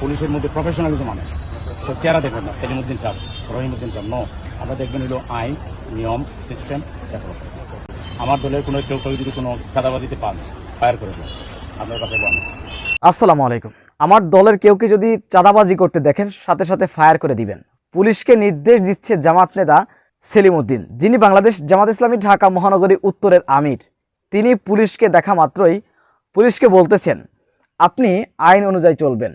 পুলিশের মধ্যে প্রফেশনালিজম আনে। তো চেহারা দেখবেন না, সেলিমুদ্দিন সাহেব, রহিমুদ্দিন সাহেব নো আমরা দেখবেন হলো আইন, নিয়ম সিস্টেম ডেভেলপ আমার দলের কোনো কেউ কেউ যদি কোনো চাঁদাবাদিতে পান ফায়ার করে দেন আপনার কাছে বলেন। আসসালামু আলাইকুম। আমার দলের কেউ কি যদি চাঁদাবাজি করতে দেখেন, সাথে সাথে ফায়ার করে দিবেন। পুলিশকে নির্দেশ দিচ্ছে জামাত নেতা সেলিম উদ্দিন যিনি বাংলাদেশ জামাত ইসলামী ঢাকা মহানগরী উত্তরের আমির। তিনি পুলিশকে দেখা মাত্রই পুলিশকে বলতেছেন, আপনি আইন অনুযায়ী চলবেন।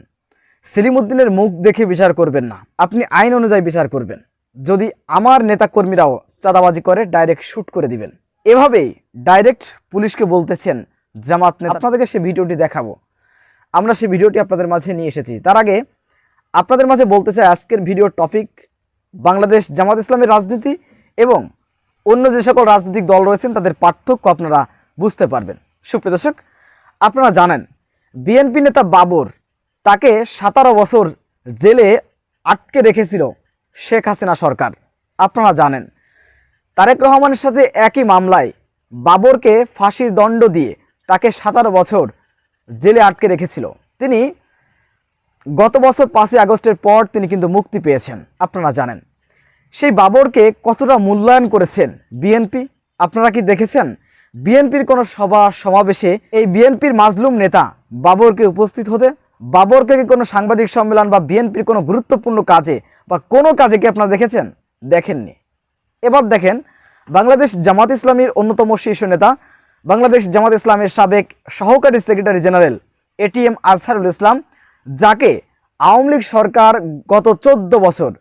সেলিম উদ্দিনের মুখ দেখে বিচার করবেন না। আপনি আইন অনুযায়ী বিচার করবেন। যদি আমার নেতাকর্মীরাও চাঁদাবাজি করে, ডাইরেক্ট শ্যুট করে দিবেন। এভাবেই ডাইরেক্ট পুলিশকে বলতেছেন জামাত নেতা। আপনাদেরকে সে ভিডিওটি দেখাবো। আমরা সেই ভিডিওটি আপনাদের মাঝে নিয়ে এসেছি। তার আগে আপনাদের মাঝে বলতে চাই, আজকের ভিডিওর টপিক বাংলাদেশ জামাত ইসলামের রাজনীতি এবং অন্য যে সকল রাজনৈতিক দল রয়েছেন, তাদের পার্থক্য আপনারা বুঝতে পারবেন। সুপ্রিয় দর্শক, আপনারা জানেন, বিএনপি নেতা বাবর তাকে সতেরো বছর জেলে আটকে রেখেছিল শেখ হাসিনা সরকার। আপনারা জানেন। তারেক রহমানের সাথে একই মামলায় বাবরকে ফাঁসির দণ্ড দিয়ে তাকে সতেরো বছর জেলে আটকে রেখেছিল। তিনি গত বছর পাঁচই আগস্টের পর তিনি কিন্তু মুক্তি পেয়েছেন। আপনারা জানেন। সেই বাবরকে কতটা মূল্যায়ন করেছেন বিএনপি? আপনারা কি দেখেছেন? বিএনপির কোনো সভা সমাবেশে এই বিএনপির মাজলুম নেতা বাবরকে উপস্থিত হতে বাবরকে কি কোনো সাংবাদিক সম্মেলন বা বিএনপির কোনো গুরুত্বপূর্ণ কাজে বা কোনো কাজে কি আপনারা দেখেছেন? দেখেননি। এবার দেখেন, বাংলাদেশ জামাত ইসলামীর অন্যতম শীর্ষ নেতা, বাংলাদেশ জামাত ইসলামের সাবেক সহকারী secretary general ATM Azharul Islam, যাকে আওয়ামী লীগ সরকার গত চোদ্দ বছর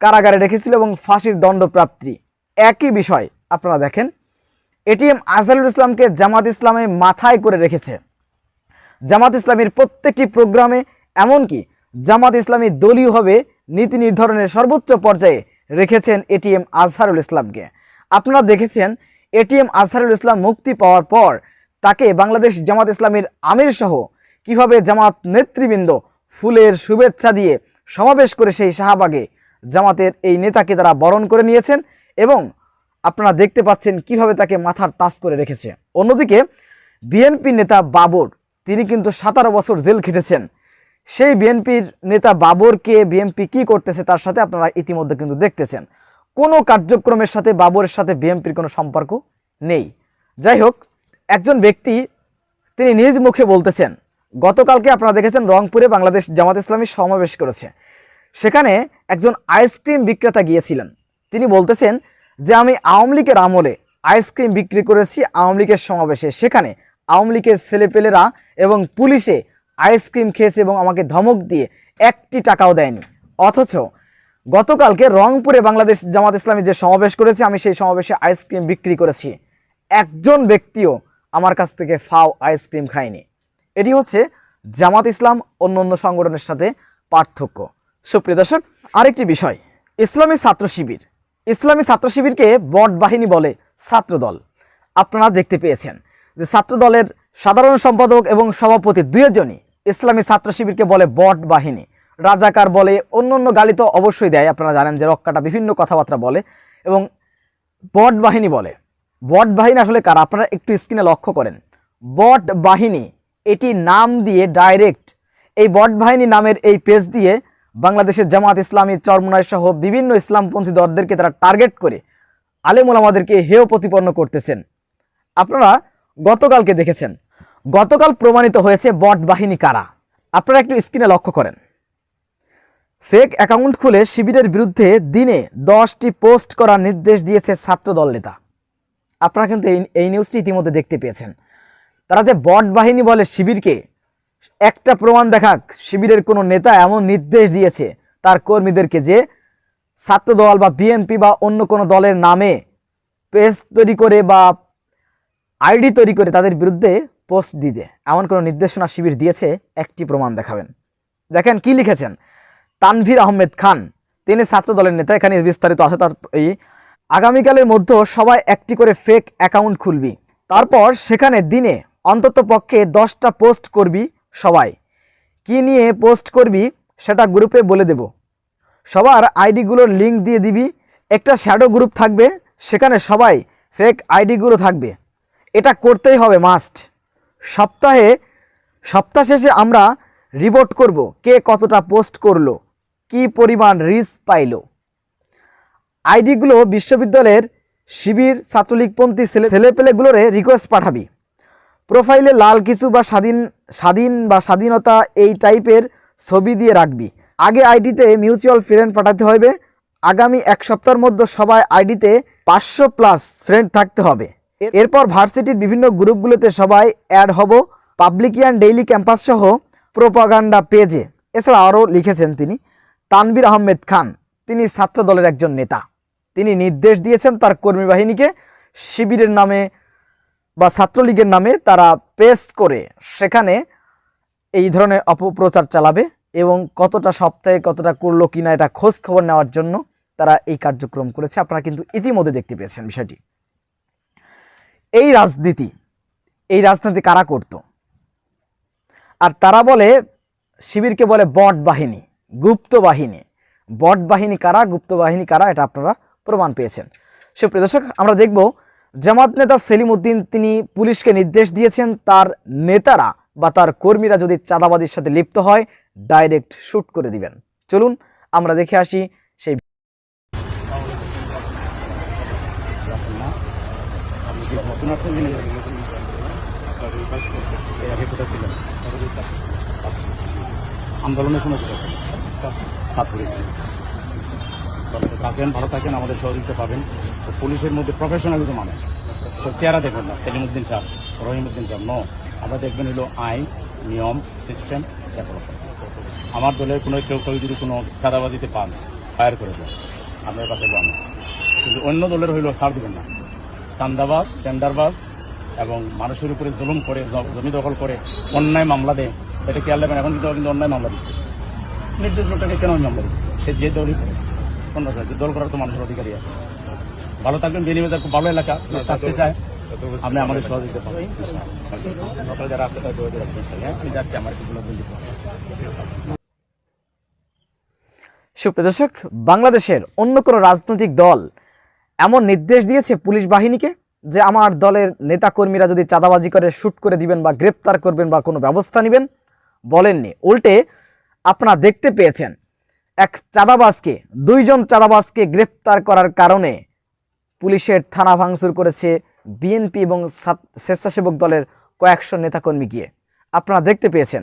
কারাগারে রেখেছিল এবং ফাঁসির দণ্ডপ্রাপ্তি। একই বিষয় আপনারা দেখেন এটিএম আজহারুল ইসলামকে জামাত ইসলামে মাথায় করে রেখেছে। জামাত ইসলামীর প্রত্যেকটি প্রোগ্রামে, এমনকি জামাত ইসলামী দলীয়ভাবে নীতি নির্ধারণের সর্বোচ্চ পর্যায়ে রেখেছেন এটিএম আজহারুল ইসলামকে। আপনারা দেখেছেন, এটিএম আজহারুল ইসলাম মুক্তি পাওয়ার পর তাকে বাংলাদেশ জামাত ইসলামীর আমির সহ কীভাবে জামাত নেতৃবৃন্দ ফুলের শুভেচ্ছা দিয়ে সমাবেশ করে সেই শাহবাগে জামাতের এই নেতাকে তারা বরণ করে নিয়েছেন এবং আপনারা দেখতে পাচ্ছেন কীভাবে তাকে মাথার তাস করে রেখেছে। অন্যদিকে বিএনপি নেতা বাবর তিনি কিন্তু সাতারো বছর জেল খেটেছেন। সেই বিএনপির নেতা বাবরকে বিএনপি কি করতেছে তার সাথে আপনারা ইতিমধ্যে কিন্তু দেখতেছেন। কোনো কার্যক্রমের সাথে বাবরের সাথে বিএনপির কোনো সম্পর্ক নেই। যাই হোক, একজন ব্যক্তি তিনি নিজ মুখে বলতেছেন, গতকালকে আপনারা দেখেছেন রংপুরে বাংলাদেশ জামাত ইসলামী সমাবেশ করেছে। সেখানে একজন আইসক্রিম বিক্রেতা গিয়েছিলেন। তিনি বলতেছেন যে, আমি আওয়ামী লীগের আমলে আইসক্রিম বিক্রি করেছি, আওয়ামী লীগের সমাবেশে। সেখানে আওয়ামী লীগের ছেলেপেলেরা এবং পুলিশে আইসক্রিম খেয়েছে এবং আমাকে ধমক দিয়ে একটি টাকাও দেয়নি। অথচ গতকালকে রংপুরে বাংলাদেশ জামাত ইসলামী যে সমাবেশ করেছে, আমি সেই সমাবেশে আইসক্রিম বিক্রি করেছি। একজন ব্যক্তিও আমার কাছ থেকে ফাও আইসক্রিম খায়নি। এটি হচ্ছে জামাত ইসলাম অন্য অন্য সংগঠনের সাথে পার্থক্য। সুপ্রিয় দর্শক, আরেকটি বিষয়, ইসলামী ছাত্র শিবির। ইসলামী ছাত্র শিবিরকে বট বাহিনী বলে ছাত্রদল। আপনারা দেখতে পেয়েছেন। যে ছাত্র দলের সাধারণ সম্পাদক এবং সভাপতি দুইজনই ইসলামী ছাত্র শিবিরকে বলে বট বাহিনী। রাজাকার বলে অন্য অন্য গালি তো অবশ্যই দেয়, আপনারা জানেন যে রক্কাটা বিভিন্ন কথাবার্তা বলে এবং বট বাহিনী বলে। বট বাহিনী আসলে কারা? আপনারা একটু স্ক্রিনে লক্ষ্য করেন। বট বাহিনী, এটি নাম দিয়ে ডাইরেক্ট এই বট বাহিনী নামের এই পেজ দিয়ে বাংলাদেশের জামাত ইসলামী চরমনায় সহ বিভিন্ন ইসলামপন্থী দলদেরকে তারা টার্গেট করে আলেমুল আমাদেরকে হেয় প্রতিপন্ন করতেছেন। আপনারা গতকালকে দেখেছেন। গতকাল প্রমাণিত হয়েছে বট বাহিনী কারা। আপনারা একটু স্ক্রিনে লক্ষ্য করেন। ফেক অ্যাকাউন্ট খুলে শিবিরের বিরুদ্ধে দিনে দশটি পোস্ট করার নির্দেশ দিয়েছে ছাত্রদল নেতা। আপনারা কিন্তু এই এই নিউজটি ইতিমধ্যে দেখতে পেয়েছেন। তারা যে বট বাহিনী বলে শিবিরকে, একটা প্রমাণ দেখাক, শিবিরের কোনো নেতা এমন নির্দেশ দিয়েছে, তার কর্মীদেরকে যে ছাত্রদল বা বিএনপি বা অন্য কোনো দলের নামে পেজ তৈরি করে বা আইডি তৈরি করে তাদের বিরুদ্ধে পোস্ট দিতে এমন কোনো নির্দেশনা শিবির দিয়েছে, একটি প্রমাণ দেখাবেন। দেখেন কি লিখেছেন? তানভীর আহমেদ খান, তিনি ছাত্র দলের নেতা, এখানে বিস্তারিত আছে তার এই, আগামীকালের মধ্যে সবাই একটি করে ফেক অ্যাকাউন্ট খুলবি। তারপর সেখানে দিনে অন্তত পক্ষে দশটা পোস্ট করবি সবাই। কি নিয়ে পোস্ট করবি সেটা গ্রুপে বলে দেব। সবার আইডিগুলোর লিঙ্ক দিয়ে দিবি। একটা শ্যাডো গ্রুপ থাকবে, সেখানে সবাই ফেক আইডিগুলো থাকবে। এটা করতেই হবে মাস্ট সপ্তাহে, সপ্তাহ শেষে আমরা রিপোর্ট করব কে কতটা পোস্ট করল, কি পরিমাণ রিচ পাইলো। আইডিগুলো বিশ্ববিদ্যালয়ের শিবির, ছাত্রলীগপন্থী ছেলে ছেলেপেলেগুলোরে রিকোয়েস্ট পাঠাবি। প্রোফাইলে লাল কিছু বা স্বাধীন স্বাধীন বা স্বাধীনতা এই টাইপের ছবি দিয়ে রাখবি। আগে আইডিতে মিউচুয়াল ফ্রেন্ড পাঠাতে হবে। আগামী এক সপ্তাহের মধ্যে সবাই আইডিতে পাঁচশো প্লাস ফ্রেন্ড থাকতে হবে। এরপর ভার্সিটির বিভিন্ন গ্রুপগুলোতে সবাই অ্যাড হব। পাবলিকিয়ান ডেইলি ক্যাম্পাস সহ প্রোপাগান্ডা পেজে। এছাড়া আরও লিখেছেন তিনি। তানবির আহমেদ খান, তিনি ছাত্র দলের একজন নেতা। তিনি নির্দেশ দিয়েছেন তার কর্মী বাহিনীকে শিবিরের নামে বা ছাত্রলীগের নামে তারা পেস্ট করে সেখানে এই ধরনের অপপ্রচার চালাবে এবং কতটা সপ্তাহে কতটা করল কিনা এটা খোঁজ খবর নেওয়ার জন্য তারা এই কার্যক্রম করেছে। আপনারা কিন্তু ইতিমধ্যে দেখতে পেয়েছেন বিষয়টি। এই রাজনীতি এই রাজনীতি কারা করত? আর তারা বলে, শিবিরকে বলে বট বাহিনী, গুপ্ত বাহিনী। বট বাহিনী কারা, গুপ্ত বাহিনী কারা, এটা আপনারা প্রমাণ পেয়েছেন। সুপ্রিয় দর্শক, আমরা দেখব জামাত নেতা সেলিম উদ্দিন তিনি পুলিশকে নির্দেশ দিয়েছেন, তার নেতারা বা তার কর্মীরা যদি চাঁদাবাজির সাথে লিপ্ত হয়, ডাইরেক্ট শ্যুট করে দিবেন। চলুন, আমরা দেখে আসি সেই আপনি কি আন্দোলনের সময়? ছাত্রলীগ। থাকেন ভালো থাকেন, আমাদের সহযোগিতা পাবেন। পুলিশের মধ্যে প্রফেশনালিজম মানে। তো চেহারা দেখবেন না, সেলিমুদ্দিন সাহ, রহিমুদ্দিন সাহ নো আমরা দেখবেন হলো আইন, নিয়ম সিস্টেম ডেভেলপ আমার দলের কোনো কেউ কেউ যদি কোনো চাঁদাবাজিতে পান ফায়ার করে দেন আপনার কাছে বন্ধ কিন্তু অন্য দলের হইল ছাড় দেবেন না। চান্দাবাজ টেন্ডারবাজ এবং মানুষের উপরে জুলুম করে জমি দখল করে অন্যায় মামলা দেয়। এটা খেয়াল রাখবেন এখন কিন্তু কিন্তু অন্যায় মামলা দিচ্ছে। নির্দিষ্ট লোকটাকে কেন মামলা দিচ্ছে? সে যে দলই করে। অন্য দল, যে দল করার তো মানুষের অধিকারী আছে। ভালো থাকবেন বেনিবাজার খুব ভালো এলাকা। থাকতে চায়। আপনি আমাদের সহযোগিতা পাবেন আপনারা যারা আসতে তাদের হ্যাঁ আমি যাচ্ছি আমার কিছু লোকজন দিতে সুপ্রিয় দর্শক বাংলাদেশের অন্য কোনো রাজনৈতিক দল এমন নির্দেশ দিয়েছে পুলিশ বাহিনীকে যে আমার দলের নেতাকর্মীরা যদি চাঁদাবাজি করে শ্যুট করে দিবেন বা গ্রেপ্তার করবেন বা কোনো ব্যবস্থা নেবেন, বলেননি। উল্টে আপনারা দেখতে পেয়েছেন, এক চাঁদাবাজকে, দুইজন চাঁদাবাজকে গ্রেপ্তার করার কারণে পুলিশের থানা ভাঙচুর করেছে বিএনপি এবং স্বেচ্ছাসেবক দলের কয়েকশো নেতাকর্মী গিয়ে। আপনারা দেখতে পেয়েছেন,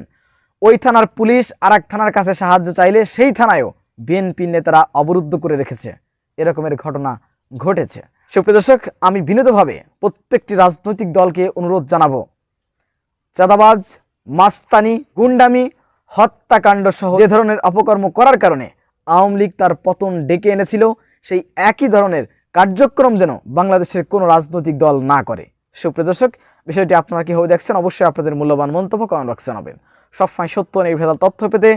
ওই থানার পুলিশ আর থানার কাছে সাহায্য চাইলে সেই থানায়ও বিএনপি নেতারা অবরুদ্ধ করে রেখেছে। এরকমের ঘটনা ঘটেছে। সুপ্রিয় দর্শক, আমি বিনীতভাবে প্রত্যেকটি রাজনৈতিক দলকে অনুরোধ জানাব। চাঁদাবাজ, মাস্তানি, গুন্ডামি, হত্যাকাণ্ড সহ যে ধরনের অপকর্ম করার কারণে আওয়ামী লীগ তার পতন ডেকে এনেছিল, সেই একই ধরনের কার্যক্রম যেন বাংলাদেশের কোনো রাজনৈতিক দল না করে। সুপ্রিয় দর্শক, বিষয়টি আপনারা কীভাবে দেখছেন অবশ্যই আপনাদের মূল্যবান মন্তব্য কমেন্ট বক্সে জানাবেন। সবসময় সত্য নির্ভেজাল তথ্য পেতে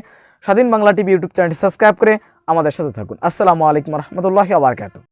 স্বাধীন বাংলা টিভি ইউটিউব চ্যানেলটি সাবস্ক্রাইব করে আমাদের সাথে থাকুন। আসসালামু আলাইকুম রহমতুল্লাহ আবরকাত